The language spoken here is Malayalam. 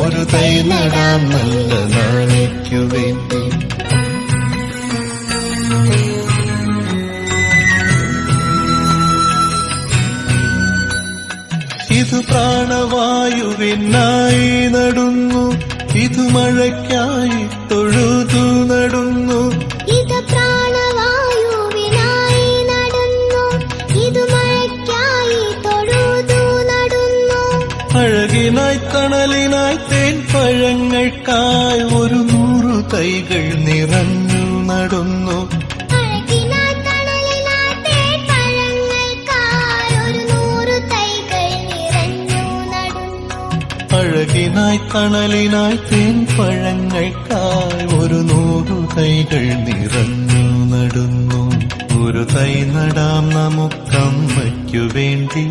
ഒരു തൈ നല്ല നാളേക്കു വേണ്ടി. ഇത് പ്രാണവായുവിനായി നടുന്നു. ഇത് മഴയ്ക്കായി തൊഴുതു അഴകിനായി കണലിനായ് തേൻ പഴങ്ങൾക്കായി ഒരു നൂറു കൈകൾ നിറഞ്ഞു നടന്നു. അഴകിനായി കണലിനായി തേൻ പഴങ്ങൾക്കായി ഒരു നൂറു കൈകൾ നിറഞ്ഞു നടന്നു. ഒരു തൈ നടാം നമുക്കമ്മയ്ക്കു വേണ്ടി.